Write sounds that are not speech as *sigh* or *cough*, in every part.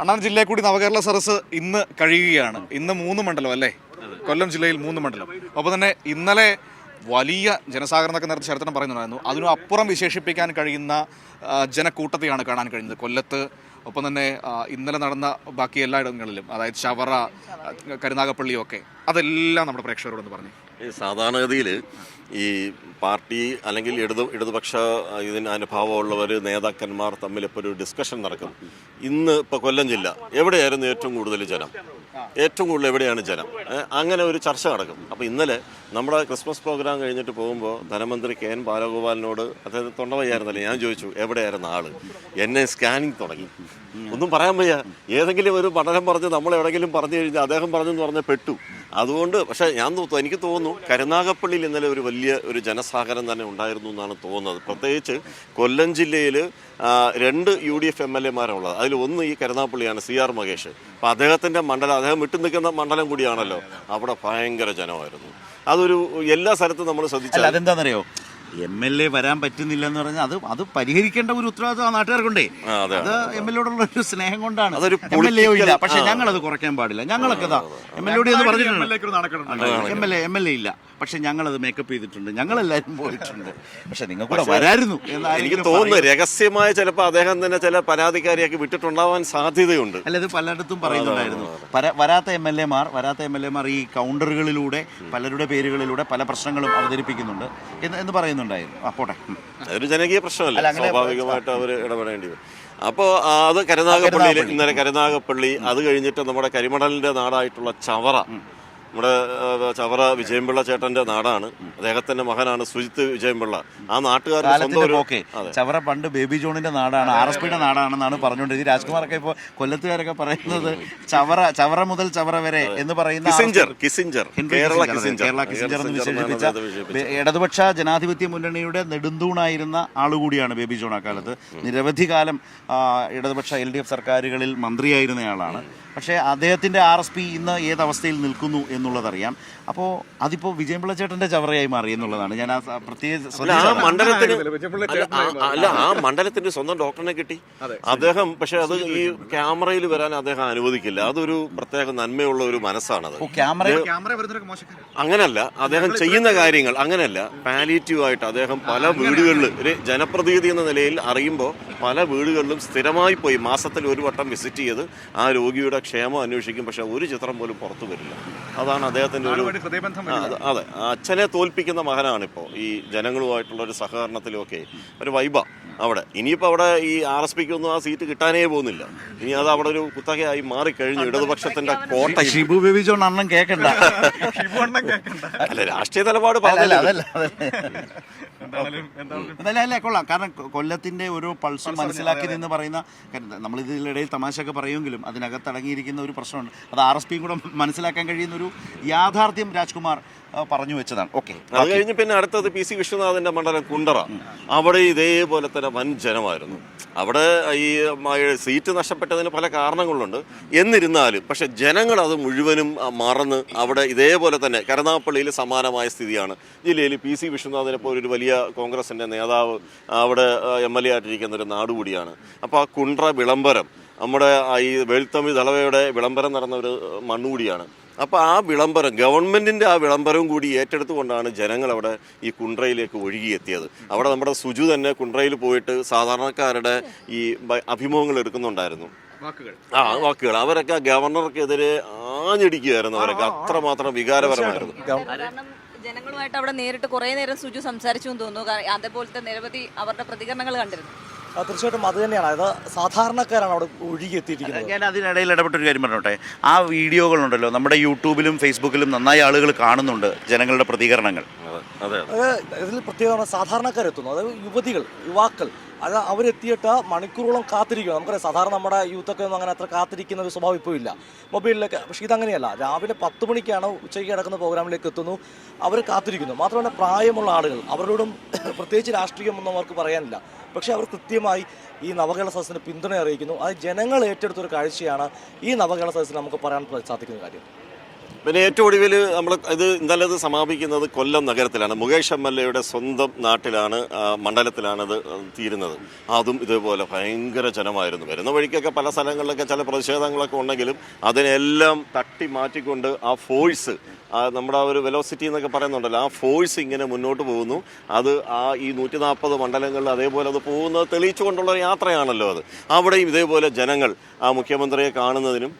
അണ്ണാൻ ജില്ലയിൽ കൂടി നവകേരള സരസ് ഇന്ന് കഴിയുകയാണ്. ഇന്ന് മൂന്ന് മണ്ഡലം അല്ലേ? കൊല്ലം ജില്ലയിൽ മൂന്ന് മണ്ഡലം. അപ്പോൾ തന്നെ ഇന്നലെ വലിയ ജനസാഗരം എന്നൊക്കെ നേരത്തെ ശരത്തനം പറയുന്നുണ്ടായിരുന്നു. അതിനും അപ്പുറം വിശേഷിപ്പിക്കാൻ കഴിയുന്ന ജനക്കൂട്ടത്തെയാണ് കാണാൻ കഴിയുന്നത്. കൊല്ലത്ത് ഒപ്പം തന്നെ ഇന്നലെ നടന്ന ബാക്കി എല്ലായിടങ്ങളിലും അതായത് ചവറ കരുനാഗപ്പള്ളിയൊക്കെ അതെല്ലാം നമ്മുടെ പ്രേക്ഷകരോടൊന്ന് പറഞ്ഞു. സാധാരണഗതിയിൽ ഈ പാർട്ടി അല്ലെങ്കിൽ ഇടതു ഇടതുപക്ഷ ഇതിന് അനുഭാവമുള്ളവർ നേതാക്കന്മാർ തമ്മിൽ ഇപ്പോൾ ഒരു ഡിസ്കഷൻ നടക്കും. ഇന്ന് ഇപ്പോൾ കൊല്ലം ജില്ല എവിടെയായിരുന്നു ഏറ്റവും കൂടുതൽ ജനം? ഏറ്റവും കൂടുതൽ എവിടെയാണ് ജനം? അങ്ങനെ ഒരു ചർച്ച നടക്കും. അപ്പോൾ ഇന്നലെ നമ്മുടെ ക്രിസ്മസ് പ്രോഗ്രാം കഴിഞ്ഞിട്ട് പോകുമ്പോൾ ധനമന്ത്രി കെ എൻ ബാലഗോപാലിനോട് അതായത് തൊണ്ടവയ്യായിരുന്നല്ലേ ഞാൻ ചോദിച്ചു എവിടെയായിരുന്നു ആൾ? എന്നെ സ്കാനിങ് തുടങ്ങി. ഒന്നും പറയാൻ വയ്യ. ഏതെങ്കിലും ഒരു പഠനം പറഞ്ഞ് നമ്മൾ എവിടെയെങ്കിലും പറഞ്ഞു കഴിഞ്ഞാൽ അദ്ദേഹം പറഞ്ഞെന്ന് പറഞ്ഞ പെട്ടു. അതുകൊണ്ട് പക്ഷേ ഞാൻ തോന്നുന്നു എനിക്ക് തോന്നുന്നു കരുനാഗപ്പള്ളിയിൽ ഇന്നലെ ഒരു വലിയ ഒരു ജനസാഗരം തന്നെ ഉണ്ടായിരുന്നു എന്നാണ് തോന്നുന്നത്. പ്രത്യേകിച്ച് കൊല്ലം ജില്ലയിൽ രണ്ട് U D F M L എമാരുള്ളത്. അതിൽ ഒന്ന് ഈ കരുനാഗപ്പള്ളിയാണ് സി ആർ മഹേഷ്. അപ്പോൾ അദ്ദേഹത്തിന്റെ മണ്ഡലം അദ്ദേഹം വിട്ടു നിൽക്കുന്ന മണ്ഡലം കൂടിയാണല്ലോ. അവിടെ ഭയങ്കര ജനമായിരുന്നു. അതൊരു എല്ലാ സ്ഥലത്തും നമ്മൾ ശ്രദ്ധിച്ചാൽ അതെന്താണെന്നറിയോ? എം എൽ എ വരാൻ പറ്റുന്നില്ല എന്ന് പറഞ്ഞാൽ അത് അത് പരിഹരിക്കേണ്ട ഒരു ഉത്തരവാദിത്വം ആ നാട്ടുകാർക്കുണ്ടേ. അതെ, അത് എം എൽ എയോടുള്ള ഒരു സ്നേഹം കൊണ്ടാണ്. അതൊരു എം എൽ എ ഇല്ല. പക്ഷെ ഞങ്ങൾ അത് കുറയ്ക്കാൻ പാടില്ല. ഞങ്ങളൊക്കെ എം എൽ എയോട് എന്ന് പറഞ്ഞിട്ടുണ്ട്. M L A M L A ഇല്ല. പക്ഷെ ഞങ്ങൾ അത് മേക്കപ്പ് ചെയ്തിട്ടുണ്ട്. ഞങ്ങളെല്ലാവരും പോയിട്ടുണ്ട്. പക്ഷെ നിങ്ങൾ കൂടെ വരായിരുന്നു എനിക്ക് തോന്നുന്നു രഹസ്യമായ ചിലപ്പോൾ അദ്ദേഹം തന്നെ ചില പരാതിക്കാരിയൊക്കെ വിട്ടിട്ടുണ്ടാവാൻ സാധ്യതയുണ്ട്. അല്ല ഇത് പലയിടത്തും പറയുന്നുണ്ടായിരുന്നു. വരാത്ത എം എൽ എമാർ വരാത്ത എം എൽ എമാർ ഈ കൗണ്ടറുകളിലൂടെ പലരുടെ പേരുകളിലൂടെ പല പ്രശ്നങ്ങളും അവതരിപ്പിക്കുന്നുണ്ട്. എന്ന് എന്ന് പറയുന്നുണ്ടായിരുന്നു ആ പോട്ടെ. അതൊരു ജനകീയ പ്രശ്നമല്ല. സ്വാഭാവികമായിട്ട് അവർ ഇടപെടേണ്ടി വരും. അപ്പോൾ അത് കരുനാഗപ്പള്ളിയിൽ ഇന്നലെ കരുനാഗപ്പള്ളി അത് കഴിഞ്ഞിട്ട് നമ്മുടെ കരിമണലിന്റെ നാടായിട്ടുള്ള ചവറ. നമ്മുടെ ചവറ വിജയംപിള്ള ചേട്ടന്റെ നാടാണ്. അദ്ദേഹത്തിന്റെ മകനാണ് സുജിത്ത് വിജയംപിള്ള ആ നാട്ടുകാരുടെ ചവറ പണ്ട് ബേബി ജോണിന്റെ നാടാണ്. ആർ എസ് പിയുടെ നാടാണെന്നാണ് പറഞ്ഞുകൊണ്ടിരുന്നത്. രാജ്കുമാറൊക്കെ ഇപ്പോ കൊല്ലത്തുകാരൊക്കെ പറയുന്നത് ചവറ ചവറ മുതൽ ചവറ വരെ എന്ന് പറയുന്ന Kissinger Kissinger. Kerala Kissinger, Kissinger. Kerala Kissinger എന്ന് വിശേഷിപ്പിച്ച ഇടതുപക്ഷ ജനാധിപത്യ മുന്നണിയുടെ നെടുന്തൂണായിരുന്ന ആളുകൂടിയാണ് ബേബി ജോൺ അക്കാലത്ത് നിരവധി കാലം ഇടതുപക്ഷ എൽ ഡി എഫ് സർക്കാരുകളിൽ മന്ത്രിയായിരുന്നയാളാണ്. പക്ഷേ അദ്ദേഹത്തിന്റെ ആർ എസ് പി ഇന്ന് ഏതവസ്ഥയിൽ നിൽക്കുന്നു നിൽക്കുന്നു എന്നുള്ളതറിയാം. അപ്പോൾ അതിപ്പോ വിജയപിള്ള ചേട്ടന്റെ ചവറയായി മാറി എന്നുള്ളതാണ്. ഞാൻ ആ സ- പ്രത്യേക അല്ല ആ ശ്രദ്ധിച്ചതാണ്. മണ്ഡലത്തിന് അല്ല, ആ- അല്ല ആ മണ്ഡലത്തിന് സ്വന്തം ഡോക്ടറിനെ കിട്ടി. അദ്ദേഹം പക്ഷെ അത് ഈ ക്യാമറയിൽ വരാൻ അദ്ദേഹം അനുവദിക്കില്ല. അതൊരു പ്രത്യേക നന്മയുള്ള ഒരു മനസ്സാണത്. ഓ ക്യാമറ ക്യാമറ വരുന്നവരൊക്കെ മോശക്കാരാണ്. അങ്ങനല്ല. അദ്ദേഹം ചെയ്യുന്ന കാര്യങ്ങൾ അങ്ങനല്ല. പാലിറ്റീവ് ആയിട്ട് അദ്ദേഹം പല വീടുകളിൽ ഒരു ജനപ്രതിനിധി എന്ന നിലയിൽ അറിയുമ്പോൾ പല വീടുകളിലും സ്ഥിരമായി പോയി മാസത്തിൽ ഒരു വട്ടം വിസിറ്റ് ചെയ്ത് ആ രോഗിയുടെ ക്ഷേമം അന്വേഷിക്കും. പക്ഷെ ഒരു ചിത്രം പോലും പുറത്തു വരില്ല. അതാണ് അദ്ദേഹത്തിന്റെ ഒരു ഹൃദയബന്ധം അതെ അച്ഛനെ തോൽപ്പിക്കുന്ന മകനാണിപ്പോൾ ഈ ജനങ്ങളുമായിട്ടുള്ള ഒരു സഹകരണത്തിലുമൊക്കെ ഒരു വൈബ അവിടെ. ഇനിയിപ്പോൾ അവിടെ ഈ ആർ എസ് പിക്ക് ഒന്നും ആ സീറ്റ് കിട്ടാനേ പോകുന്നില്ല. ഇനി അത് അവിടെ ഒരു കുത്തകയായി മാറിക്കഴിഞ്ഞു ഇടതുപക്ഷത്തിന്റെ കോട്ട. ഷിബു ബേബി ജോൺ അണ്ണം കേൾക്കണ്ട അല്ല രാഷ്ട്രീയ നിലപാട് അല്ല, അല്ല. അതല്ല അല്ല കൊള്ളാം. കാരണം കൊല്ലത്തിന്റെ ഒരു പൾസ് മനസ്സിലാക്കി നിന്ന് പറയുന്ന നമ്മൾ ഇതിനിടയിൽ തമാശയൊക്കെ പറയുമെങ്കിലും അതിനകത്ത് അടങ്ങിയിരിക്കുന്ന ഒരു പ്രശ്നമുണ്ട്. അത് ആർ എസ് പിയും കൂടെ മനസ്സിലാക്കാൻ കഴിയുന്ന ഒരു യാഥാർത്ഥ്യം രാജ്കുമാർ പറഞ്ഞു വെച്ചതാണ്. ഓക്കെ അത് കഴിഞ്ഞ് പിന്നെ അടുത്തത് പി സി വിശ്വനാഥിന്റെ മണ്ഡലം കുണ്ടറ. അവിടെ ഇതേപോലെ തന്നെ വൻ ജനമായിരുന്നു. അവിടെ ഈ സീറ്റ് നഷ്ടപ്പെട്ടതിന് പല കാരണങ്ങളുണ്ട്. എന്നിരുന്നാലും പക്ഷെ ജനങ്ങൾ അത് മുഴുവനും മറന്ന് അവിടെ ഇതേപോലെ തന്നെ കരുനാപ്പള്ളിയിൽ സമാനമായ സ്ഥിതിയാണ്. ജില്ലയിൽ പി സി വിശ്വനാഥിനെ പോലെ ഒരു വലിയ കോൺഗ്രസിന്റെ നേതാവ് അവിടെ എം എൽ എ ആയിട്ടിരിക്കുന്ന ഒരു നാടുകൂടിയാണ്. അപ്പോൾ ആ കുണ്ട്ര വിളംബരം നമ്മുടെ ഈ വെളുത്തമ്പി ദളവയുടെ വിളംബരം നടന്ന ഒരു മണ്ണുകൂടിയാണ്. അപ്പോൾ ആ വിളംബരം ഗവൺമെന്റിന്റെ ആ വിളംബരവും കൂടി ഏറ്റെടുത്തുകൊണ്ടാണ് ജനങ്ങൾ അവിടെ ഈ കുണ്ട്രയിലേക്ക് ഒഴുകിയെത്തിയത്. അവിടെ നമ്മുടെ സുജു തന്നെ കുണ്ട്രയിൽ പോയിട്ട് സാധാരണക്കാരുടെ ഈ അഭിമുഖങ്ങൾ എടുക്കുന്നുണ്ടായിരുന്നു. വാക്കുകൾ. ആ വാക്കുകൾ. അവരൊക്കെ ഗവർണർക്കെതിരെ ആഞ്ഞടിക്കുകയായിരുന്നു അവരൊക്കെ. അത്രമാത്രം വികാരപരമായിരുന്നു. കാരണം ജനങ്ങളുമായിട്ട് അവിടെ നേരിട്ട് കുറേ നേരം സുജു സംസാരിച്ചു എന്ന് തോന്നുന്നു. അതേപോലത്തെ നിരവധി അവരുടെ പ്രതികരണങ്ങൾ കണ്ടിരുന്നു. തീർച്ചയായിട്ടും അത് തന്നെയാണ്. അതായത് സാധാരണക്കാരാണ് അവിടെ ഒഴുകിയെത്തിയിരിക്കുന്നത്. ഞാൻ അതിനിടയിൽ ഇടപെട്ടൊരു കാര്യം പറഞ്ഞോട്ടെ. ആ വീഡിയോകളുണ്ടല്ലോ നമ്മുടെ യൂട്യൂബിലും ഫേസ്ബുക്കിലും നന്നായി ആളുകൾ കാണുന്നുണ്ട് ജനങ്ങളുടെ പ്രതികരണങ്ങൾ. അതെ അതെ അത്. ഇതിൽ പ്രത്യേകമാണ് സാധാരണക്കാരെത്തുന്നു. അതായത് യുവതികൾ യുവാക്കൾ അത് അവരെത്തിയിട്ട് മണിക്കൂറോളം കാത്തിരിക്കുക നമുക്കറിയാം സാധാരണ നമ്മുടെ യൂത്തൊക്കെ ഒന്നും അങ്ങനെ അത്ര കാത്തിരിക്കുന്ന ഒരു സ്വഭാവം ഇപ്പോൾ ഇല്ല. മൊബൈലിലൊക്കെ. പക്ഷേ ഇതങ്ങനെയല്ല. രാവിലെ പത്ത് മണിക്കാണ് ഉച്ചയ്ക്ക് നടക്കുന്ന പ്രോഗ്രാമിലേക്ക് എത്തുന്നു. അവർ കാത്തിരിക്കുന്നു. മാത്രമല്ല പ്രായമുള്ള ആളുകൾ അവരോടും *coughs* പ്രത്യേകിച്ച് രാഷ്ട്രീയമൊന്നും അവർക്ക് പറയാനില്ല. പക്ഷേ അവർ കൃത്യമായി ഈ നവകേരള സദസ്സിന് പിന്തുണ അറിയിക്കുന്നു. അത് ജനങ്ങൾ ഏറ്റെടുത്തൊരു കാഴ്ചയാണ് ഈ നവകേരള സദസ്സിന് നമുക്ക് പറയാൻ സാധിക്കുന്ന കാര്യം. പിന്നെ ഏറ്റവും ഒടുവിൽ നമ്മൾ ഇത് ഇന്നലെ ഇത് സമാപിക്കുന്നത് കൊല്ലം നഗരത്തിലാണ്. മുകേഷ് എം എൽ എയുടെ സ്വന്തം നാട്ടിലാണ് മണ്ഡലത്തിലാണത് തീരുന്നത്. അതും ഇതേപോലെ ഭയങ്കര ജനമായിരുന്നു. വരുന്ന വഴിക്കൊക്കെ പല സ്ഥലങ്ങളിലൊക്കെ ചില പ്രതിഷേധങ്ങളൊക്കെ ഉണ്ടെങ്കിലും അതിനെല്ലാം തട്ടി മാറ്റിക്കൊണ്ട് ആ ഫോഴ്സ് നമ്മുടെ ആ ഒരു വെലോസിറ്റി എന്നൊക്കെ പറയുന്നുണ്ടല്ലോ ആ ഫോഴ്സ് ഇങ്ങനെ മുന്നോട്ട് പോകുന്നു. അത് ആ ഈ നൂറ്റി നാൽപ്പത് മണ്ഡലങ്ങളിൽ അതേപോലെ അത് പോകുന്നത് തെളിയിച്ചുകൊണ്ടുള്ള യാത്രയാണല്ലോ അത്. അവിടെയും ഇതേപോലെ ജനങ്ങൾ ആ മുഖ്യമന്ത്രിയെ കാണുന്നതിനും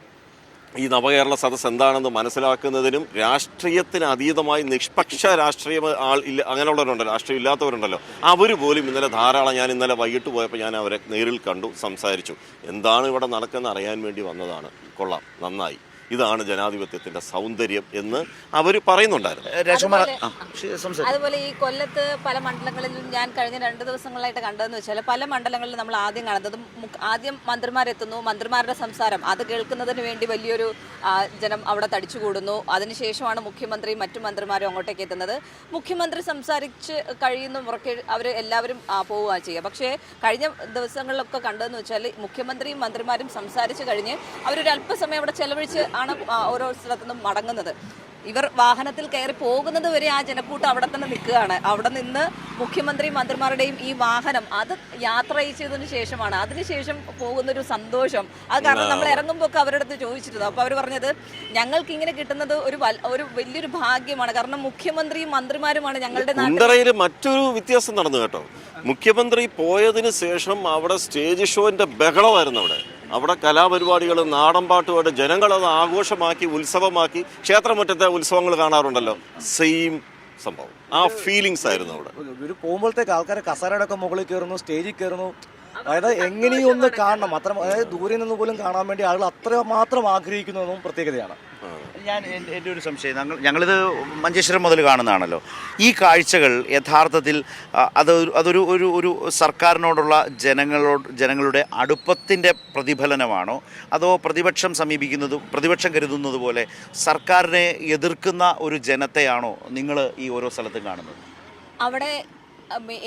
ഈ നവകേരള സദസ് എന്താണെന്ന് മനസ്സിലാക്കുന്നതിനും രാഷ്ട്രീയത്തിന് അതീതമായി നിഷ്പക്ഷ രാഷ്ട്രീയ ആൾ ഇല്ല അങ്ങനെയുള്ളവരുണ്ടല്ലോ രാഷ്ട്രീയം ഇല്ലാത്തവരുണ്ടല്ലോ. അവർ പോലും ഇന്നലെ ധാരാളം ഞാൻ ഇന്നലെ വൈകിട്ട് പോയപ്പോൾ ഞാൻ അവരെ നേരിൽ കണ്ടു സംസാരിച്ചു. എന്താണ് ഇവിടെ നടക്കുന്നത് അറിയാൻ വേണ്ടി വന്നതാണ്. കൊള്ളാം നന്നായി. ഇതാണ് ജനാധിപത്യത്തിന്റെ സൗന്ദര്യം എന്ന് അവർ പറയുന്നുണ്ടായിരുന്നു. അതുപോലെ- ഈ കൊല്ലത്ത് പല മണ്ഡലങ്ങളിലും ഞാൻ കഴിഞ്ഞ രണ്ട് ദിവസങ്ങളായിട്ട് കണ്ടതെന്ന് വെച്ചാൽ പല മണ്ഡലങ്ങളിലും നമ്മൾ ആദ്യം കാണുന്നത്. ആദ്യം മന്ത്രിമാരെത്തുന്നു മന്ത്രിമാരുടെ സംസാരം. അത് കേൾക്കുന്നതിന് വേണ്ടി വലിയൊരു ജനം അവിടെ തടിച്ചുകൂടുന്നു. അതിനുശേഷമാണ് മുഖ്യമന്ത്രിയും മറ്റു മന്ത്രിമാരും അങ്ങോട്ടേക്ക് എത്തുന്നത്. മുഖ്യമന്ത്രി സംസാരിച്ച് കഴിയുന്ന മുറയ്ക്ക് അവർ എല്ലാവരും പോവുക ചെയ്യുക. പക്ഷേ കഴിഞ്ഞ ദിവസങ്ങളിലൊക്കെ കണ്ടതെന്ന് വെച്ചാൽ മുഖ്യമന്ത്രിയും മന്ത്രിമാരും സംസാരിച്ച് കഴിഞ്ഞ് അവരൊരു അല്പസമയം അവിടെ ചെലവഴിച്ച് ആണ് ഓരോ സ്ഥലത്തു നിന്നും മടങ്ങുന്നത്. ഇവർ വാഹനത്തിൽ കയറി പോകുന്നത് വരെ ആ ജനക്കൂട്ടം അവിടെ തന്നെ നിൽക്കുകയാണ്. അവിടെ നിന്ന് മുഖ്യമന്ത്രി മന്ത്രിമാരുടെയും ഈ വാഹനം അത് യാത്ര ചെയ്തതിനു ശേഷമാണ്. അതിനുശേഷം പോകുന്നൊരു സന്തോഷം. അത് കാരണം നമ്മൾ ഇറങ്ങുമ്പോൾ ഒക്കെ അവരുടെ അടുത്ത് ചോദിച്ചിരുന്നു. അപ്പോൾ അവർ പറഞ്ഞത് ഞങ്ങൾക്ക് ഇങ്ങനെ കിട്ടുന്നത് ഒരു ഒരു വലിയൊരു ഭാഗ്യമാണ്. കാരണം മുഖ്യമന്ത്രിയും മന്ത്രിമാരുമാണ് ഞങ്ങളുടെ നാട്ടിൽ മറ്റൊരു വ്യത്യാസം നടന്നു കേട്ടോ. മുഖ്യമന്ത്രി പോയതിനു ശേഷം അവിടെ സ്റ്റേജ് ഷോന്റെ ബഹളമായിരുന്നു അവിടെ. അവിടെ കലാപരിപാടികൾ നാടൻപാട്ടുമായിട്ട് ജനങ്ങളത് ആഘോഷമാക്കി ഉത്സവമാക്കി ക്ഷേത്രമുറ്റത്തെ ഉത്സവങ്ങൾ കാണാറുണ്ടല്ലോ. സെയിം സംഭവം. ആ ഫീലിങ്സ് ആയിരുന്നു അവിടെ. പോകുമ്പോഴത്തേക്ക് ആൾക്കാരെ കസേരയുടെ ഒക്കെ മുകളിൽ കയറുന്നു സ്റ്റേജിൽ കയറുന്നു. അതായത് എങ്ങനെയും ഒന്ന് കാണണം. അത്ര അതായത് ദൂരെ നിന്ന് പോലും കാണാൻ വേണ്ടി ആളുകൾ അത്ര മാത്രം ആഗ്രഹിക്കുന്നതും പ്രത്യേകതയാണ്. ഞാൻ എന്റെ ഒരു സംശയം. ഞങ്ങൾ ഞങ്ങളിത് മഞ്ചേശ്വരം മുതൽ കാണുന്നതാണല്ലോ. ഈ കാഴ്ചകൾ യഥാർത്ഥത്തിൽ അത് അതൊരു ഒരു ഒരു സർക്കാരിനോടുള്ള ജനങ്ങളോട് ജനങ്ങളുടെ അടുപ്പത്തിന്റെ പ്രതിഫലനമാണോ? അതോ പ്രതിപക്ഷം സമീപിക്കുന്നത് പ്രതിപക്ഷം കരുതുന്നത് പോലെ സർക്കാരിനെ എതിർക്കുന്ന ഒരു ജനത്തെയാണോ നിങ്ങൾ ഈ ഓരോ സ്ഥലത്തും കാണുന്നത്? അവിടെ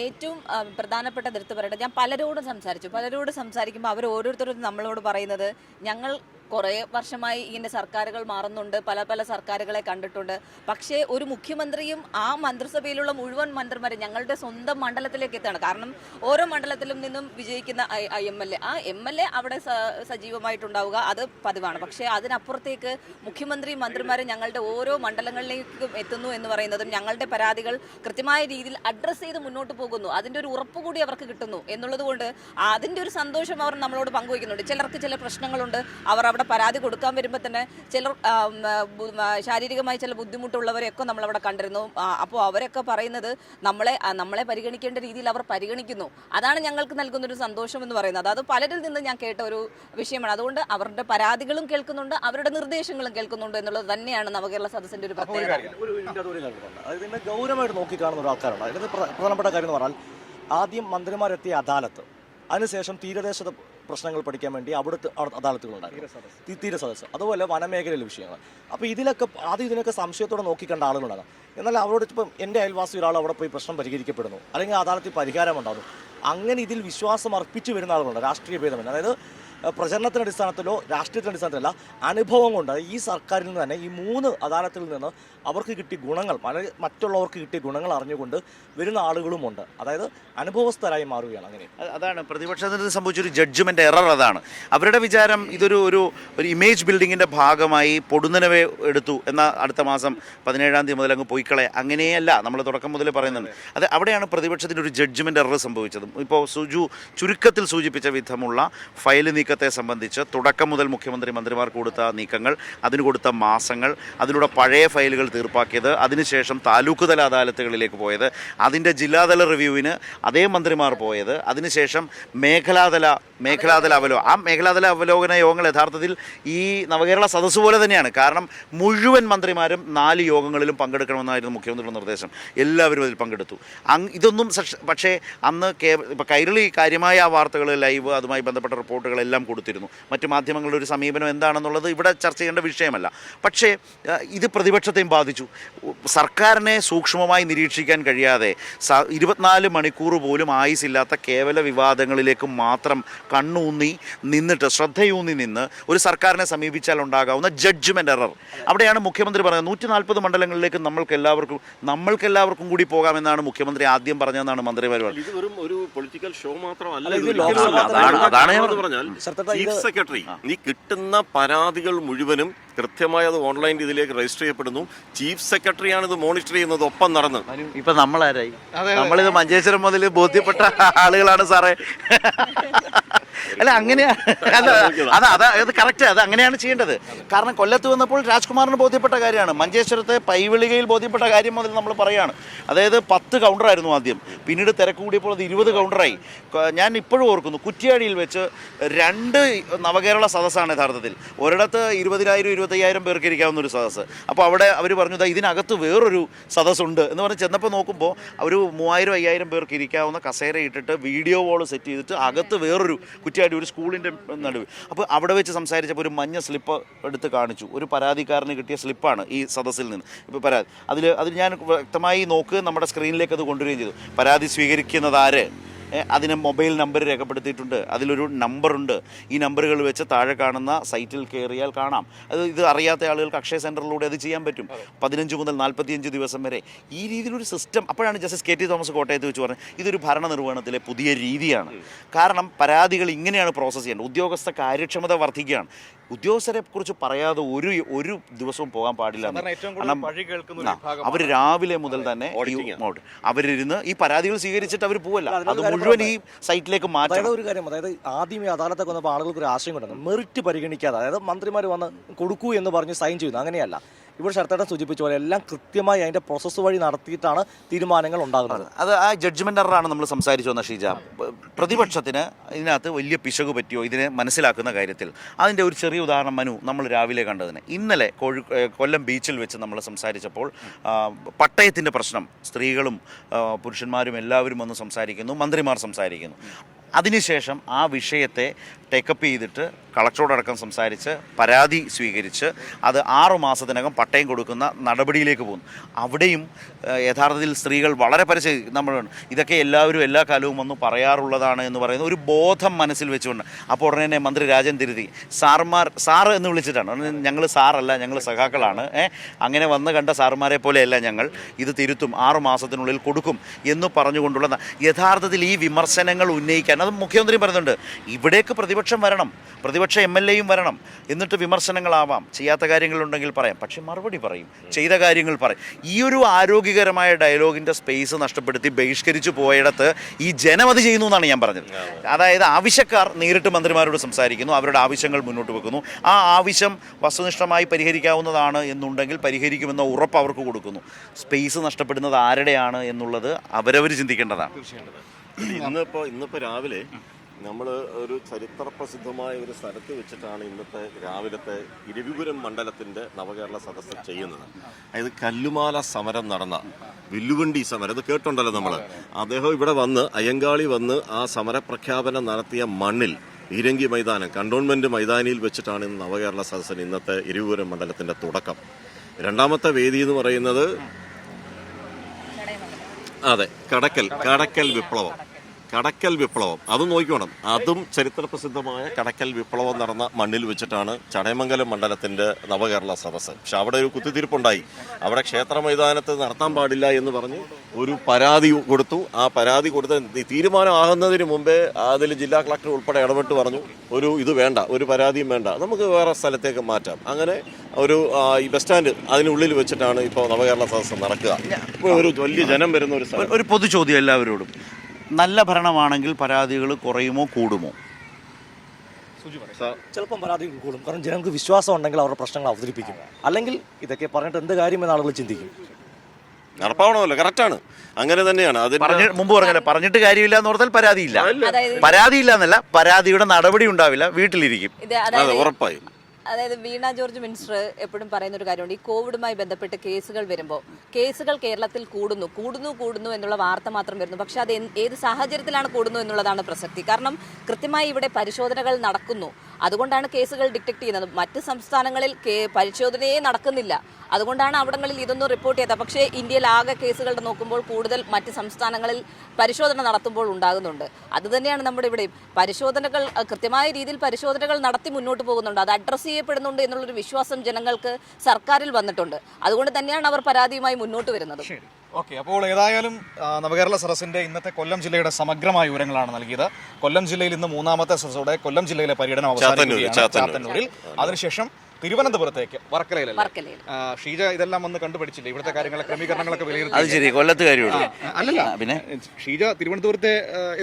ഏറ്റവും പ്രധാനപ്പെട്ട എടുത്ത് പറയട്ടെ ഞാൻ പലരോടും സംസാരിച്ചു. പലരോട് സംസാരിക്കുമ്പോൾ അവർ ഓരോരുത്തരും നമ്മളോട് പറയുന്നത് ഞങ്ങൾ കുറേ വർഷമായി ഇങ്ങനെ സർക്കാരുകൾ മാറുന്നുണ്ട്. പല പല സർക്കാരുകളെ കണ്ടിട്ടുണ്ട്. പക്ഷേ ഒരു മുഖ്യമന്ത്രിയും ആ മന്ത്രിസഭയിലുള്ള മുഴുവൻ മന്ത്രിമാരും ഞങ്ങളുടെ സ്വന്തം മണ്ഡലത്തിലേക്ക് എത്താണ് കാരണം ഓരോ മണ്ഡലത്തിലും നിന്നും വിജയിക്കുന്ന എം എൽ എ. ആ എം എൽ എ അവിടെ സജീവമായിട്ടുണ്ടാവുക. അത് പതിവാണ്. പക്ഷേ അതിനപ്പുറത്തേക്ക് മുഖ്യമന്ത്രി മന്ത്രിമാരും ഞങ്ങളുടെ ഓരോ മണ്ഡലങ്ങളിലേക്കും എത്തുന്നു എന്ന് പറയുന്നതും ഞങ്ങളുടെ പരാതികൾ കൃത്യമായ രീതിയിൽ അഡ്രസ്സ് ചെയ്ത് മുന്നോട്ട് പോകുന്നു. അതിന്റെ ഒരു ഉറപ്പ് കൂടി അവർക്ക് കിട്ടുന്നു. എന്നുള്ളതുകൊണ്ട് അതിന്റെ ഒരു സന്തോഷം അവർ നമ്മളോട് പങ്കുവയ്ക്കുന്നുണ്ട്. ചിലർക്ക് ചില പ്രശ്നങ്ങളുണ്ട്. അവർ അവിടെ പരാതി കൊടുക്കാൻ വരുമ്പോൾ തന്നെ ചിലർ ശാരീരികമായി ചില ബുദ്ധിമുട്ടുള്ളവരെയൊക്കെ നമ്മളവിടെ കണ്ടിരുന്നു. അപ്പോൾ അവരൊക്കെ പറയുന്നത് നമ്മളെ നമ്മളെ പരിഗണിക്കേണ്ട രീതിയിൽ അവർ പരിഗണിക്കുന്നു. അതാണ് ഞങ്ങൾക്ക് നൽകുന്ന ഒരു സന്തോഷം എന്ന് പറയുന്നത്. അത് പലരിൽ നിന്ന് ഞാൻ കേട്ട ഒരു വിഷയമാണ്. അതുകൊണ്ട് അവരുടെ പരാതികളും കേൾക്കുന്നുണ്ട് അവരുടെ നിർദ്ദേശങ്ങളും കേൾക്കുന്നുണ്ട് എന്നുള്ളത് തന്നെയാണ് നവകേരള സദസ്സിന്റെ ഒരു പ്രത്യേകത. അതായത് ഗൗരവമായിട്ട് നോക്കിക്കാണുന്ന ഒരു ആൾക്കാരുണ്ട് അതിന് പ്രധാനപ്പെട്ട കാര്യം എന്ന് പറഞ്ഞാൽ ആദ്യം മന്ത്രിമാരെത്തിയ അദാലത്ത് അതിനുശേഷം തീരദേശ പ്രശ്നങ്ങൾ പഠിക്കാൻ വേണ്ടി അവിടുത്തെ അവിടെ അദാലത്തുകളുണ്ടായിരുന്നു. തീര സദസ്സ്. അതുപോലെ വനമേഖലയിലെ വിഷയങ്ങൾ. അപ്പോൾ ഇതിലൊക്കെ ആദ്യം ഇതിനൊക്കെ സംശയത്തോടെ നോക്കിക്കണ്ട ആളുകളുണ്ടാകും എന്നാൽ അവരോട് ഇപ്പം എന്റെ അയൽവാസി ഒരാൾ അവിടെ പോയി പ്രശ്നം പരിഹരിക്കപ്പെടുന്നു. അല്ലെങ്കിൽ അദാലത്തിൽ പരിഹാരം ഉണ്ടാകുന്നു. അങ്ങനെ ഇതിൽ വിശ്വാസം അർപ്പിച്ചു വരുന്ന ആളുകളുണ്ട്. രാഷ്ട്രീയ ഭേദമല്ല അതായത് ഏഹ്, പ്രചരണത്തിന്റെ അടിസ്ഥാനത്തിലോ രാഷ്ട്രീയത്തിന്റെ അടിസ്ഥാനത്തിലല്ല അനുഭവം കൊണ്ട് ഈ സർക്കാരിൽ നിന്ന് തന്നെ ഈ മൂന്ന് അദാലത്തിൽ നിന്ന് അവർക്ക് കിട്ടിയ ഗുണങ്ങൾ മറ്റുള്ളവർക്ക് കിട്ടിയ ഗുണങ്ങൾ അറിഞ്ഞുകൊണ്ട് വരുന്ന ആളുകളുമുണ്ട്. അതായത് അനുഭവസ്ഥരായി മാറുകയാണ് അങ്ങനെ. അതാണ് പ്രതിപക്ഷത്തിന് സംഭവിച്ചൊരു ജഡ്ജ്മെന്റ് എറർ അതാണ്. അവരുടെ വിചാരം ഇതൊരു ഒരു ഒരു ഇമേജ് ബിൽഡിങ്ങിന്റെ ഭാഗമായി പൊടുന്നനവേ എടുത്തു എന്ന അടുത്ത മാസം പതിനേഴാം തീയതി മുതൽ അങ്ങ് പോയിക്കളെ. അങ്ങനെയല്ല നമ്മൾ തുടക്കം മുതൽ പറയുന്നുണ്ട്. അത് അവിടെയാണ് പ്രതിപക്ഷത്തിന് ഒരു ജഡ്ജ്മെന്റ് എറർ സംഭവിച്ചത്. ഇപ്പോൾ സുജു ചുരുക്കത്തിൽ സൂചിപ്പിച്ച വിധമുള്ള ഫയൽ നീക്കത്തെ സംബന്ധിച്ച് തുടക്കം മുതൽ മുഖ്യമന്ത്രി മന്ത്രിമാർക്ക് കൊടുത്ത നീക്കങ്ങൾ അതിന് കൊടുത്ത മാസങ്ങൾ അതിലൂടെ പഴയ ഫയലുകൾ തീർപ്പാക്കിയത് അതിനുശേഷം താലൂക്ക് തല അദാലത്തുകളിലേക്ക് പോയത് അതിന്റെ ജില്ലാതല റിവ്യൂവിന് അതേ മന്ത്രിമാർ പോയത് അതിനുശേഷം മേഖലാതല മേഖലാതല അവലോ ആ മേഖലാതല അവലോകന യോഗങ്ങൾ യഥാർത്ഥത്തിൽ ഈ നവകേരള സദസ്സ് പോലെ തന്നെയാണ്. കാരണം മുഴുവൻ മന്ത്രിമാരും നാല് യോഗങ്ങളിലും പങ്കെടുക്കണമെന്നായിരുന്നു മുഖ്യമന്ത്രിയുടെ നിർദ്ദേശം. എല്ലാവരും അതിൽ പങ്കെടുത്തു. ഇതൊന്നും പക്ഷേ അന്ന് കേ ഇപ്പോൾ കൈരളി കാര്യമായ ആ വാർത്തകൾ ലൈവ് അതുമായി ബന്ധപ്പെട്ട റിപ്പോർട്ടുകളെല്ലാം എല്ലാം കൊടുത്തിരുന്നു. മറ്റു മാധ്യമങ്ങളുടെ ഒരു സമീപനം എന്താണെന്നുള്ളത് ഇവിടെ ചർച്ച ചെയ്യേണ്ട വിഷയമല്ല. പക്ഷേ ഇത് പ്രതിപക്ഷത്തെയും ബാധിച്ചു. സർക്കാരിനെ സൂക്ഷ്മമായി നിരീക്ഷിക്കാൻ കഴിയാതെ സ ഇരുപത്തിനാല് മണിക്കൂർ പോലും ആയുസില്ലാത്ത കേവല വിവാദങ്ങളിലേക്ക് മാത്രം കണ്ണൂന്നി നിന്നിട്ട് ശ്രദ്ധയൂന്നി നിന്ന് ഒരു സർക്കാരിനെ സമീപിച്ചാൽ ഉണ്ടാകാവുന്ന ജഡ്ജ്മെന്റ് എറർ അവിടെയാണ് മുഖ്യമന്ത്രി പറഞ്ഞത് നൂറ്റി നാൽപ്പത് മണ്ഡലങ്ങളിലേക്ക് നമ്മൾക്ക് എല്ലാവർക്കും നമ്മൾക്ക് എല്ലാവർക്കും കൂടി പോകാമെന്നാണ് മുഖ്യമന്ത്രി ആദ്യം പറഞ്ഞതെന്നാണ് മന്ത്രിമാർ പറഞ്ഞത്. അതാണ്- ഞാൻ പറഞ്ഞാൽ ചീഫ് സെക്രട്ടറി നീ കിട്ടുന്ന പരാതികൾ മുഴുവനും കൃത്യമായി അത് ഓൺലൈൻ ഇതിലേക്ക് രജിസ്റ്റർ ചെയ്യപ്പെടുന്നു. ചീഫ് സെക്രട്ടറി ആണ് ഇത് മോണിറ്റർ ചെയ്യുന്നത് ഒപ്പം നടന്ന്. ഇപ്പൊ നമ്മളാരായി? നമ്മളിത് മഞ്ചേശ്വരം മുതൽ ബോധ്യപ്പെട്ട ആളുകളാണ് സാറേ. അല്ല അല്ല അത് അത് അത് കറക്റ്റ് അത് അങ്ങനെയാണ് ചെയ്യേണ്ടത്. കാരണം കൊല്ലത്ത് വന്നപ്പോൾ രാജ്കുമാറിന് ബോധ്യപ്പെട്ട കാര്യമാണ്. മഞ്ചേശ്വരത്തെ പൈവിളികയിൽ ബോധ്യപ്പെട്ട കാര്യം മുതൽ നമ്മൾ പറയുകയാണ് അതായത് പത്ത് കൗണ്ടറായിരുന്നു ആദ്യം. പിന്നീട് തിരക്ക് കൂടിയപ്പോൾ അത് ഇരുപത് കൗണ്ടറായി ഞാൻ ഇപ്പോഴും ഓർക്കുന്നു കുറ്റ്യാടിയിൽ വെച്ച് രണ്ട് നവകേരള സദസ്സാണ് യഥാർത്ഥത്തിൽ. ഒരിടത്ത് ഇരുപതിനായിരം ഇരുപത്തയ്യായിരം പേർക്ക് ഇരിക്കാവുന്ന ഒരു സദസ്സ്. അപ്പോൾ അവിടെ അവർ പറഞ്ഞു "ദാ ഇതിനകത്ത് വേറൊരു സദസ്സുണ്ട്. എന്ന് പറഞ്ഞ് ചെന്നപ്പോൾ നോക്കുമ്പോൾ ഒരു മൂവായിരം അയ്യായിരം പേർക്ക് ഇരിക്കാവുന്ന കസേര ഇട്ടിട്ട് വീഡിയോ വോൾ സെറ്റ് ചെയ്തിട്ട് അകത്ത് വേറൊരു ഒരു സ്കൂളിന്റെ നടുവ് അപ്പോൾ അവിടെ വെച്ച് സംസാരിച്ചപ്പോൾ ഒരു മഞ്ഞ സ്ലിപ്പ് എടുത്ത് കാണിച്ചു. ഒരു പരാതിക്കാരന് കിട്ടിയ സ്ലിപ്പാണ് ഈ സദസ്സിൽ നിന്ന്. ഇപ്പോൾ പരാതി അതിൽ അതിൽ ഞാൻ വ്യക്തമായി നോക്ക് നമ്മുടെ സ്ക്രീനിലേക്ക് അത് കൊണ്ടുവരികയും ചെയ്തു. പരാതി സ്വീകരിക്കുന്നത് ആര്? അതിന് മൊബൈൽ നമ്പർ രേഖപ്പെടുത്തിയിട്ടുണ്ട്. അതിലൊരു നമ്പറുണ്ട്. ഈ നമ്പറുകൾ വെച്ച് താഴെ കാണുന്ന സൈറ്റിൽ കയറിയാൽ കാണാം. അത് ഇത് അറിയാത്ത ആളുകൾക്ക് അക്ഷയ സെന്ററിലൂടെ അത് ചെയ്യാൻ പറ്റും. പതിനഞ്ച് മുതൽ നാൽപ്പത്തിയഞ്ച് ദിവസം വരെ. ഈ രീതിയിലൊരു സിസ്റ്റം അപ്പോഴാണ് ജസ്റ്റിസ് കെ ടി തോമസ് കോട്ടയത്ത് വെച്ച് പറഞ്ഞത്. ഇതൊരു ഭരണ നിർവഹണത്തിലെ പുതിയ രീതിയാണ്. കാരണം പരാതികൾ ഇങ്ങനെയാണ് പ്രോസസ്സ് ചെയ്യേണ്ടത്. ഉദ്യോഗസ്ഥ കാര്യക്ഷമത വർദ്ധിക്കുകയാണ്. ഉദ്യോഗസ്ഥരെ കുറിച്ച് പറയാതെ ഒരു ഒരു ദിവസവും പോകാൻ പാടില്ല സാധാരണ പഴി കേൾക്കുന്ന വിഭാഗം അവർ രാവിലെ മുതൽ തന്നെ അവരിരുന്ന് ഈ പരാതികൾ സ്വീകരിച്ചിട്ട് അവർ പോവല്ല. അത് മുഴുവൻ ഈ സൈറ്റിലേക്ക് മാറ്റണം. ഒരു കാര്യം അതായത് ആദ്യം ഈ അദാലത്തൊക്കെ വന്നപ്പോൾ ആളുകൾക്ക് ഒരു ആശയം കൊണ്ടുവന്നു. മെറിറ്റ് പരിഗണിക്കാതെ അതായത് മന്ത്രിമാർ വന്ന് കൊടുക്കൂ എന്ന് പറഞ്ഞ് സൈൻ ചെയ്യുന്നു അങ്ങനെയല്ല. ഇവിടെ ശരത്തേട്ടൻ സൂചിപ്പിച്ച പോലെ എല്ലാം കൃത്യമായി അതിന്റെ പ്രോസസ്സ് വഴി നടത്തിയിട്ടാണ് തീരുമാനങ്ങൾ ഉണ്ടാകുന്നത്. അത്. ആ ജഡ്ജ്മെന്റ് എററാണ് നമ്മൾ സംസാരിച്ചു വന്ന ഷീജ. പ്രതിപക്ഷത്തിന് ഇതിനകത്ത് വലിയ പിശക് പറ്റിയോ ഇതിനെ മനസ്സിലാക്കുന്ന കാര്യത്തിൽ. അതിന്റെ ഒരു ചെറിയ ഉദാഹരണം മനു നമ്മൾ രാവിലെ കണ്ടതിന്. ഇന്നലെ കോഴി കൊല്ലം ബീച്ചിൽ വെച്ച് നമ്മൾ സംസാരിച്ചപ്പോൾ പട്ടയത്തിന്റെ പ്രശ്നം. സ്ത്രീകളും പുരുഷന്മാരും എല്ലാവരും വന്ന് സംസാരിക്കുന്നു മന്ത്രിമാർ സംസാരിക്കുന്നു. അതിനുശേഷം ആ വിഷയത്തെ ടേക്കപ്പ് ചെയ്തിട്ട് കളക്ടറോടക്കം സംസാരിച്ച് പരാതി സ്വീകരിച്ച് അത് ആറു മാസത്തിനകം പട്ടയം കൊടുക്കുന്ന നടപടിയിലേക്ക് പോകുന്നു. അവിടെയും യഥാർത്ഥത്തിൽ സ്ത്രീകൾ വളരെ പരസ്യ നമ്മൾ ഇതൊക്കെ എല്ലാവരും എല്ലാ കാലവും വന്ന് പറയാറുള്ളതാണ് എന്ന് പറയുന്ന ഒരു ബോധം മനസ്സിൽ വെച്ചുകൊണ്ട്. അപ്പോൾ ഉടനെ തന്നെ മന്ത്രി രാജൻ തിരുതി സാർമാർ സാറ് എന്ന് വിളിച്ചിട്ടാണ്. ഞങ്ങൾ സാറല്ല ഞങ്ങൾ സഖാക്കളാണ്. അങ്ങനെ വന്ന് കണ്ട സാർമാരെ പോലെയല്ല ഞങ്ങൾ. ഇത് തിരുത്തും ആറു മാസത്തിനുള്ളിൽ കൊടുക്കും എന്ന് പറഞ്ഞുകൊണ്ടുള്ള യഥാർത്ഥത്തിൽ ഈ വിമർശനങ്ങൾ ഉന്നയിക്കാൻ അത് മുഖ്യമന്ത്രി പറയുന്നുണ്ട്. ഇവിടേക്ക് പ്രതിപക്ഷം വരണം പ്രതിപക്ഷ എം എൽ എയും വരണം എന്നിട്ട് വിമർശനങ്ങളാവാം. ചെയ്യാത്ത കാര്യങ്ങളുണ്ടെങ്കിൽ പറയാം. പക്ഷേ മറുപടി പറയും ചെയ്ത കാര്യങ്ങൾ പറയും. ഈ ഒരു ആരോഗ്യകരമായ ഡയലോഗിന്റെ സ്പേസ് നഷ്ടപ്പെടുത്തി ബഹിഷ്കരിച്ചു പോയിടത്ത് ഈ ജനം അത് ചെയ്യുന്നു എന്നാണ് ഞാൻ പറഞ്ഞത്. അതായത് ആവശ്യക്കാർ നേരിട്ട് മന്ത്രിമാരോട് സംസാരിക്കുന്നു അവരുടെ ആവശ്യങ്ങൾ മുന്നോട്ട് വെക്കുന്നു. ആ ആവശ്യം വസ്തുനിഷ്ഠമായി പരിഹരിക്കാവുന്നതാണ് എന്നുണ്ടെങ്കിൽ പരിഹരിക്കുമെന്ന ഉറപ്പ് അവർക്ക് കൊടുക്കുന്നു. സ്പേസ് നഷ്ടപ്പെടുന്നത് ആരുടെയാണ് എന്നുള്ളത് അവരവർ ചിന്തിക്കേണ്ടതാണ്. ഇന്നിപ്പോ ഇന്നിപ്പോ രാവിലെ നമ്മൾ ഒരു ചരിത്ര പ്രസിദ്ധമായ ഒരു സ്ഥലത്ത് വെച്ചിട്ടാണ് ഇന്നത്തെ രാവിലത്തെ ഇരവിപുരം മണ്ഡലത്തിന്റെ നവകേരള സദസ്സ് ചെയ്യുന്നത്. അതായത് കല്ലുമാല സമരം നടന്ന വില്ലുവണ്ടി സമരം ഇത് കേട്ടുണ്ടല്ലോ നമ്മൾ അദ്ദേഹം ഇവിടെ വന്ന് അയ്യങ്കാളി വന്ന് ആ സമരപ്രഖ്യാപനം നടത്തിയ മണ്ണിൽ ഈരങ്കി മൈതാനം കണ്ടോൺമെന്റ് മൈതാനിയിൽ വെച്ചിട്ടാണ് ഇന്ന് നവകേരള സദസ്സിന് ഇന്നത്തെ ഇരവിപുരം മണ്ഡലത്തിന്റെ തുടക്കം. രണ്ടാമത്തെ വേദി എന്ന് പറയുന്നത് അതെ കടക്കൽ കടക്കൽ വിപ്ലവം. കടക്കൽ വിപ്ലവം. അത് നോക്കിക്കോണം അതും ചരിത്ര പ്രസിദ്ധമായ കടക്കൽ വിപ്ലവം നടന്ന മണ്ണിൽ വെച്ചിട്ടാണ് ചടയമംഗലം മണ്ഡലത്തിന്റെ നവകേരള സദസ്സ്. പക്ഷെ അവിടെ ഒരു കുത്തിത്തിരിപ്പുണ്ടായി. അവിടെ ക്ഷേത്ര മൈതാനത്ത് നടത്താൻ പാടില്ല എന്ന് പറഞ്ഞ് ഒരു പരാതി കൊടുത്തു. ആ പരാതി കൊടുത്ത തീരുമാനമാകുന്നതിന് മുമ്പേ അതിൽ ജില്ലാ കളക്ടർ ഉൾപ്പെടെ ഇടപെട്ട് പറഞ്ഞു ഒരു ഇത് വേണ്ട ഒരു പരാതിയും വേണ്ട. നമുക്ക് വേറെ സ്ഥലത്തേക്ക് മാറ്റാം. അങ്ങനെ ഒരു ഈ ബസ് സ്റ്റാൻഡ് അതിനുള്ളിൽ വെച്ചിട്ടാണ് ഇപ്പോൾ നവകേരള സദസ്സ് നടക്കുക. ഒരു വലിയ ജനം വരുന്ന ഒരു ഒരു- ഒരു പൊതു ചോദ്യം എല്ലാവരോടും. നല്ല ഭരണമാണെങ്കിൽ പരാതികൾ കുറയുമോ കൂടുമോ? ചിലപ്പം പരാതികൾ കൂടും. കാരണം ജനങ്ങൾക്ക് വിശ്വാസം ഉണ്ടെങ്കിൽ അവരുടെ പ്രശ്നങ്ങൾ അവതരിപ്പിക്കും. അല്ലെങ്കിൽ ഇതൊക്കെ പറഞ്ഞിട്ട് എന്ത് കാര്യം എന്ന് ആളുകൾ ചിന്തിക്കും. നടപ്പാവണമല്ലോ കറക്റ്റാണ്. അങ്ങനെ തന്നെയാണ്. അത് മുമ്പ് പറഞ്ഞല്ലേ പറഞ്ഞിട്ട് കാര്യമില്ല എന്ന് പറഞ്ഞാൽ പരാതിയില്ല പരാതിയില്ല എന്നല്ല പരാതിയുടെ നടപടി ഉണ്ടാവില്ല വീട്ടിലിരിക്കും. ഉറപ്പായും. അതായത് വീണ ജോർജ് മിനിസ്റ്റർ എപ്പോഴും പറയുന്ന ഒരു കാര്യമുണ്ട്. ഈ കോവിഡുമായി ബന്ധപ്പെട്ട് കേസുകൾ വരുമ്പോൾ കേസുകൾ കേരളത്തിൽ കൂടുന്നു കൂടുന്നു കൂടുന്നു എന്നുള്ള വാർത്ത മാത്രം വരുന്നു. പക്ഷെ അത് ഏത് സാഹചര്യത്തിലാണ് കൂടുന്നു എന്നുള്ളതാണ് പ്രസക്തി. കാരണം കൃത്യമായി ഇവിടെ പരിശോധനകൾ നടക്കുന്നു. അതുകൊണ്ടാണ് കേസുകൾ ഡിറ്റക്ട് ചെയ്യുന്നത്. മറ്റ് സംസ്ഥാനങ്ങളിൽ പരിശോധനയേ നടക്കുന്നില്ല. അതുകൊണ്ടാണ് അവിടങ്ങളിൽ ഇതൊന്നും റിപ്പോർട്ട് ചെയ്യാത്തത്. പക്ഷേ ഇന്ത്യയിൽ ആകെ കേസുകളുടെ നോക്കുമ്പോൾ കൂടുതൽ മറ്റ് സംസ്ഥാനങ്ങളിൽ പരിശോധന നടത്തുമ്പോൾ ഉണ്ടാകുന്നുണ്ട്. അതുതന്നെയാണ് നമ്മുടെ ഇവിടെയും. പരിശോധനകൾ കൃത്യമായ രീതിയിൽ പരിശോധനകൾ നടത്തി മുന്നോട്ട് പോകുന്നുണ്ട്. അത് അഡ്രസ്സ് ചെയ്യപ്പെടുന്നുണ്ട് എന്നുള്ളൊരു വിശ്വാസം ജനങ്ങൾക്ക് സർക്കാരിൽ വന്നിട്ടുണ്ട്. അതുകൊണ്ട് തന്നെയാണ് അവർ പരാതിയുമായി മുന്നോട്ട് വരുന്നത്. ഓക്കെ. അപ്പോൾ ഏതായാലും നവകേരള സദസ്സിന്റെ ഇന്നത്തെ കൊല്ലം ജില്ലയുടെ സമഗ്രമായ വിവരങ്ങളാണ് നൽകിയത്. കൊല്ലം ജില്ലയിൽ ഇന്ന് മൂന്നാമത്തെ സദസ്സോടെ കൊല്ലം ജില്ലയിലെ പര്യടനം അവസാനിക്കുകയാണ്. ചാത്തന്നൂരിൽ. അതിനുശേഷം തിരുവനന്തപുരത്തേക്ക് വർക്കലയിലല്ലേ? വർക്കലയിൽ. ഷീജ ഇതെല്ലാം വന്ന് കണ്ടുപിടിച്ചില്ലേ? ഇവിടുത്തെ കാര്യങ്ങളെ ക്രമീകരണങ്ങളൊക്കെ വിലയിരുത്തി. ശരി കൊല്ലത്ത് കാര്യമുള്ളൂ. അല്ലല്ല. പിന്നെ? ഷീജ തിരുവനന്തപുരത്തെ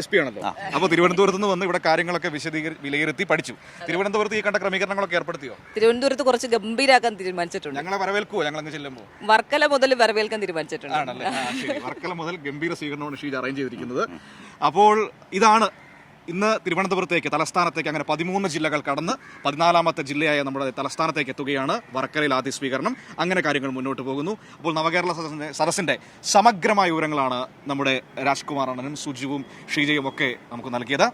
എസ് പി ആണല്ലോ. അപ്പോൾ തിരുവനന്തപുരത്ത് നിന്ന് വന്ന് ഇവിടെ കാര്യങ്ങളൊക്കെ വിശദീകരി വിലയിരുത്തി പഠിച്ചു. തിരുവനന്തപുരത്ത് ഈ കണ്ട ക്രമീകരണങ്ങളൊക്കെ ഏർപ്പെടുത്തിയോ? തിരുവനന്തപുരത്ത് കുറച്ച് ഗംഭീരാക്കാൻ തീരുമാനിച്ചിട്ടുണ്ട്. ഞങ്ങളെ വരവേൽക്കുവോ ഞങ്ങൾ അങ്ങ് ചെല്ലുമ്പോൾ വർക്കല മുതൽ വരവേൽക്കാൻ തീരുമാനിച്ചിട്ടുണ്ട്. ആണല്ലേ? ശരി. വർക്കല മുതൽ ഗംഭീര സ്വീകരണമാണ് ഷീജ അറേഞ്ച് ചെയ്തിരിക്കുന്നത്. അപ്പോൾ ഇതാണ് ഇന്ന് തിരുവനന്തപുരത്തേക്ക് തലസ്ഥാനത്തേക്ക് അങ്ങനെ പതിമൂന്ന് ജില്ലകൾ കടന്ന് പതിനാലാമത്തെ ജില്ലയായ നമ്മുടെ തലസ്ഥാനത്തേക്ക് എത്തുകയാണ് വർക്കലയിൽ ആദ്യ സ്വീകരണം. അങ്ങനെ കാര്യങ്ങൾ മുന്നോട്ട് പോകുന്നു. അപ്പോൾ നവകേരള സദസ്സിന്റെ സദസ്സിന്റെ സമഗ്രമായ വിവരങ്ങളാണ് നമ്മുടെ രാജ്കുമാർ അണ്ണനും സുജുവും ഷീജയും ഒക്കെ നമുക്ക് നൽകിയത്.